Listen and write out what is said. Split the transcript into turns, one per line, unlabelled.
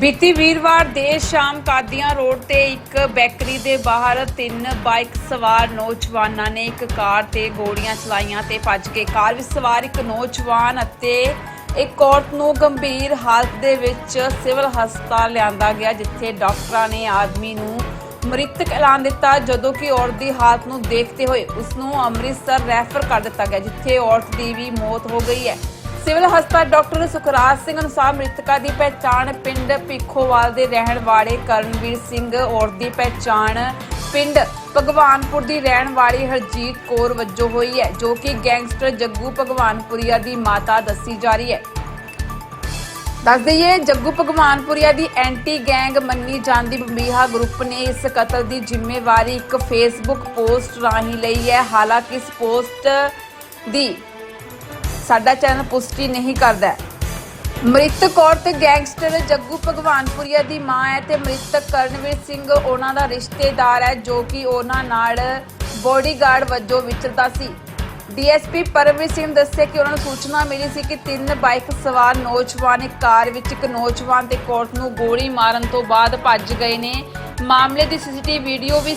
ਬੀਤੀ ਵੀਰਵਾਰ ਦੇਰ ਸ਼ਾਮ ਕਾਦੀਆਂ ਰੋਡ ਤੇ ਇੱਕ ਬੈਕਰੀ ਦੇ ਬਾਹਰ ਤਿੰਨ ਬਾਈਕ ਸਵਾਰ ਨੌਜਵਾਨਾਂ ਨੇ ਇੱਕ ਕਾਰ ਤੇ ਗੋਲੀਆਂ ਚਲਾਈਆਂ ਤੇ ਭੱਜ ਗਏ ਕਾਰ ਵਿੱਚ ਸਵਾਰ ਇੱਕ ਨੌਜਵਾਨ ਅਤੇ ਇੱਕ ਔਰਤ ਨੂੰ ਗੰਭੀਰ ਹਾਲਤ ਦੇ ਵਿੱਚ ਸਿਵਲ ਹਸਪਤਾਲ ਲਿਆਂਦਾ ਗਿਆ, ਜਿੱਥੇ ਡਾਕਟਰਾਂ ਨੇ ਆਦਮੀ ਨੂੰ ਮ੍ਰਿਤਕ ਐਲਾਨ ਦਿੱਤਾ। ਜਦੋਂ ਕਿ ਔਰਤ ਦੀ ਹਾਲਤ ਨੂੰ ਦੇਖਦੇ ਹੋਏ ਉਸ ਨੂੰ ਅੰਮ੍ਰਿਤਸਰ ਰੈਫਰ ਕਰ ਦਿੱਤਾ ਗਿਆ, ਜਿੱਥੇ ਔਰਤ ਦੀ ਵੀ ਮੌਤ ਹੋ ਗਈ ਹੈ। ਸਿਵਲ ਹਸਪਤਾਲ ਡਾਕਟਰ ਸੁਖਰਾਜ ਸਿੰਘ ਅਨੁਸਾਰ ਮ੍ਰਿਤਕਾ ਦੀ ਪਹਿਚਾਣ ਪਿੰਡ ਭਿੱਖੋਵਾਲ ਦੇ ਰਹਿਣ ਵਾਲੇ ਕਰਨਵੀਰ ਸਿੰਘ ਔਰਤ ਦੀ ਪਹਿਚਾਣ ਪਿੰਡ ਭਗਵਾਨਪੁਰ ਦੀ ਰਹਿਣ ਵਾਲੀ ਹਰਜੀਤ ਕੌਰ ਵਜੋਂ ਹੋਈ ਹੈ, ਜੋ ਕਿ ਗੈਂਗਸਟਰ ਜੱਗੂ ਭਗਵਾਨਪੁਰੀਆ ਦੀ ਮਾਤਾ ਦੱਸੀ ਜਾ ਰਹੀ ਹੈ। ਦੱਸ ਦਈਏ, ਜੱਗੂ ਭਗਵਾਨਪੁਰੀਆ ਦੀ ਐਂਟੀ ਗੈਂਗ ਮੰਨੀ ਜਾਂਦੀ ਬੰਬੀਹਾ ਗਰੁੱਪ ਨੇ ਇਸ ਕਤਲ ਦੀ ਜ਼ਿੰਮੇਵਾਰੀ ਇੱਕ ਫੇਸਬੁੱਕ ਪੋਸਟ ਰਾਹੀਂ ਲਈ ਹੈ। ਹਾਲਾਂਕਿ ਇਸ ਪੋਸਟ ਦੀ ਸਾਡਾ ਚੈਨਲ ਪੁਸ਼ਟੀ ਨਹੀਂ ਕਰਦਾ। ਮ੍ਰਿਤਕ ਕੌਰ ਤੇ ਗੈਂਗਸਟਰ ਜੱਗੂ ਭਗਵਾਨਪੁਰੀਆ ਦੀ ਮਾਂ ਹੈ ਤੇ ਮ੍ਰਿਤਕ ਕਰਨਵੀਰ ਸਿੰਘ ਉਹਨਾਂ ਦਾ ਰਿਸ਼ਤੇਦਾਰ ਹੈ ਜੋ ਕਿ ਉਹਨਾਂ ਨਾਲ ਬੋਡੀਗਾਰਡ ਵਜੋਂ ਵਿਚਰਦਾ ਸੀ। ਡੀਐਸਪੀ ਪਰਮਵੀਰ ਸਿੰਘ ਦੱਸਿਆ ਕਿ ਉਹਨਾਂ ਨੂੰ ਸੂਚਨਾ ਮਿਲੀ ਸੀ ਕਿ ਤਿੰਨ ਬਾਈਕ ਸਵਾਰ ਨੌਜਵਾਨ ਇੱਕ ਕਾਰ ਵਿੱਚ ਇੱਕ ਨੌਜਵਾਨ ਤੇ ਇੱਕ ਔਰਤ ਨੂੰ ਗੋਲੀ ਮਾਰਨ ਤੋਂ ਬਾਅਦ ਭੱਜ ਗਏ ਨੇ। ਮਾਮਲੇ ਦੀ ਸੀਸੀਟੀਵੀ ਵੀਡੀਓ ਵੀ